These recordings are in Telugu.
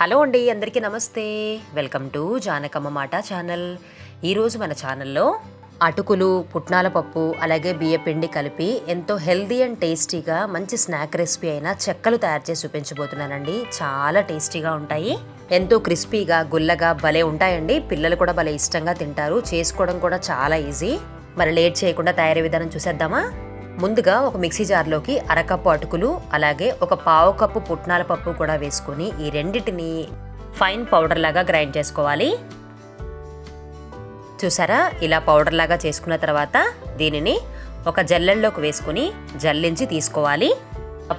హలో అండి అందరికీ నమస్తే. వెల్కమ్ టు జానకమ్మ మాట ఛానల్. ఈరోజు మన ఛానల్లో అటుకులు పుట్నాల పప్పు అలాగే బియ్యపిండి కలిపి ఎంతో హెల్దీ అండ్ టేస్టీగా మంచి స్నాక్ రెసిపీ అయిన చెక్కలు తయారు చేసి చూపించబోతున్నానండి. చాలా టేస్టీగా ఉంటాయి. ఎంతో క్రిస్పీగా గుల్లగా భలే ఉంటాయండి. పిల్లలు కూడా భలే ఇష్టంగా తింటారు. చేసుకోవడం కూడా చాలా ఈజీ. మరి లేట్ చేయకుండా తయారీ విధానం చూసేద్దామా? ముందుగా ఒక మిక్సీ జార్లోకి అరకప్పు అటుకులు అలాగే ఒక పావు కప్పు పుట్నాల పప్పు కూడా వేసుకొని ఈ రెండిటిని ఫైన్ పౌడర్ లాగా గ్రైండ్ చేసుకోవాలి. చూసారా? ఇలా పౌడర్ లాగా చేసుకున్న తర్వాత దీనిని ఒక జల్లెల్లోకి వేసుకుని జల్లించి తీసుకోవాలి.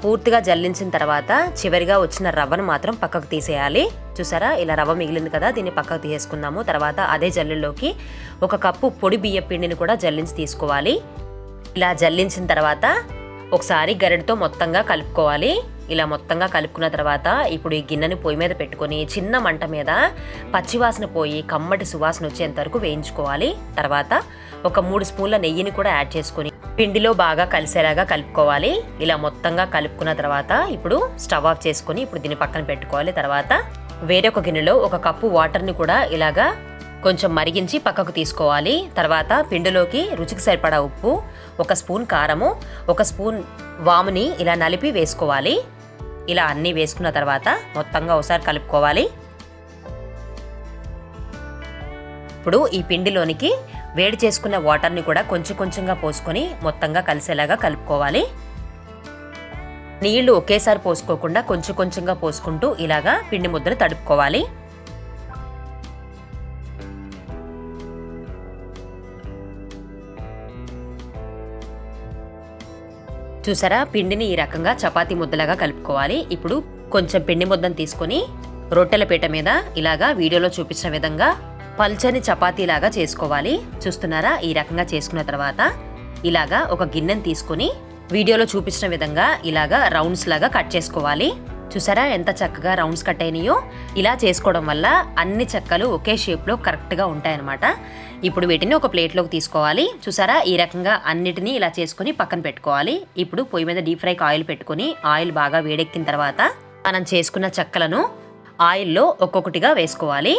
పూర్తిగా జల్లించిన తర్వాత చివరిగా వచ్చిన రవ్వను మాత్రం పక్కకు తీసేయాలి. చూసారా? ఇలా రవ్వ మిగిలింది కదా దీన్ని పక్కకు తీసేసుకుందాము. తర్వాత అదే జల్లులోకి ఒక కప్పు పొడి బియ్య పిండిని కూడా జల్లించి తీసుకోవాలి. ఇలా జల్లించిన తర్వాత ఒకసారి గరిటతో మొత్తంగా కలుపుకోవాలి. ఇలా మొత్తంగా కలుపుకున్న తర్వాత ఇప్పుడు ఈ గిన్నెని పొయ్యి మీద పెట్టుకొని చిన్న మంట మీద పచ్చివాసన పోయి కమ్మటి సువాసన వచ్చేంత వరకు వేయించుకోవాలి. తర్వాత ఒక మూడు స్పూన్ల నెయ్యిని కూడా యాడ్ చేసుకొని పిండిలో బాగా కలిసేలాగా కలుపుకోవాలి. ఇలా మొత్తంగా కలుపుకున్న తర్వాత ఇప్పుడు స్టవ్ ఆఫ్ చేసుకొని ఇప్పుడు దీన్ని పక్కన పెట్టుకోవాలి. తర్వాత వేరొక గిన్నెలో ఒక కప్పు వాటర్ని కూడా ఇలాగా కొంచెం మరిగించి పక్కకు తీసుకోవాలి. తర్వాత పిండిలోకి రుచికి సరిపడా ఉప్పు ఒక స్పూన్ కారము ఒక స్పూన్ వాముని ఇలా నలిపి వేసుకోవాలి. ఇలా అన్నీ వేసుకున్న తర్వాత మొత్తంగా ఒకసారి కలుపుకోవాలి. ఇప్పుడు ఈ పిండిలోనికి వేడి చేసుకున్న వాటర్ని కూడా కొంచెం కొంచెంగా పోసుకొని మొత్తంగా కలిసేలాగా కలుపుకోవాలి. నీళ్ళు ఒకేసారి పోసుకోకుండా కొంచెం కొంచెంగా పోసుకుంటూ ఇలాగా పిండి ముద్దను తడుపుకోవాలి. చూసారా? పిండిని ఈ రకంగా చపాతీ ముద్దలాగా కలుపుకోవాలి. ఇప్పుడు కొంచెం పిండి ముద్దను తీసుకొని రొట్టెల పీట మీద ఇలాగా వీడియోలో చూపించిన విధంగా పల్చని చపాతీలాగా చేసుకోవాలి. చూస్తున్నారా? ఈ రకంగా చేసుకున్న తర్వాత ఇలాగా ఒక గిన్నెను తీసుకొని వీడియోలో చూపించిన విధంగా ఇలాగా రౌండ్స్ లాగా కట్ చేసుకోవాలి. చూసారా ఎంత చక్కగా రౌండ్స్ కట్ అయినాయో ఇలా చేసుకోవడం వల్ల అన్ని చెక్కలు ఒకే షేప్లో కరెక్ట్గా ఉంటాయన్నమాట. ఇప్పుడు వీటిని ఒక ప్లేట్లోకి తీసుకోవాలి. చూసారా? ఈ రకంగా అన్నిటినీ ఇలా చేసుకొని పక్కన పెట్టుకోవాలి. ఇప్పుడు పొయ్యి మీద డీప్ ఫ్రైకి ఆయిల్ పెట్టుకొని ఆయిల్ బాగా వేడెక్కిన తర్వాత మనం చేసుకున్న చెక్కలను ఆయిల్లో ఒక్కొక్కటిగా వేసుకోవాలి.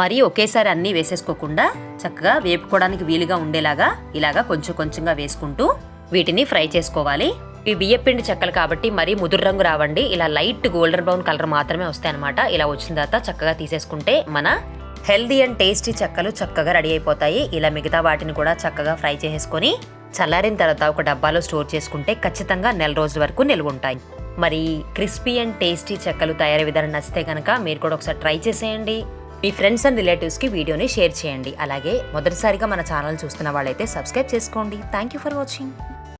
మరి ఒకేసారి అన్నీ వేసేసుకోకుండా చక్కగా వేపుకోవడానికి వీలుగా ఉండేలాగా ఇలాగా కొంచెం కొంచెంగా వేసుకుంటూ వీటిని ఫ్రై చేసుకోవాలి. ఈ బియ్యపిండి చెక్కలు కాబట్టి మరీ ముదురు రంగు రావండి. ఇలా లైట్ గోల్డెన్ బ్రౌన్ కలర్ మాత్రమే వస్తాయి అనమాట ఇలా వచ్చిన తర్వాత చక్కగా తీసేసుకుంటే మన హెల్దీ అండ్ టేస్టీ చెక్కలు చక్కగా రెడీ అయిపోతాయి. ఇలా మిగతా వాటిని కూడా చక్కగా ఫ్రై చేసేసుకొని చల్లారిన తర్వాత ఒక డబ్బాలో స్టోర్ చేసుకుంటే ఖచ్చితంగా నెల రోజుల వరకు నిల్వ ఉంటాయి. మరి క్రిస్పీ అండ్ టేస్టీ చెక్కలు తయారీ విధానం నచ్చితే కనుక మీరు కూడా ఒకసారి ట్రై చేసేయండి. మీ ఫ్రెండ్స్ అండ్ రిలేటివ్స్కి వీడియోని షేర్ చేయండి. అలాగే మొదటిసారిగా మన ఛానల్ చూస్తున్న వాళ్ళైతే సబ్స్క్రైబ్ చేసుకోండి. Thank you for watching.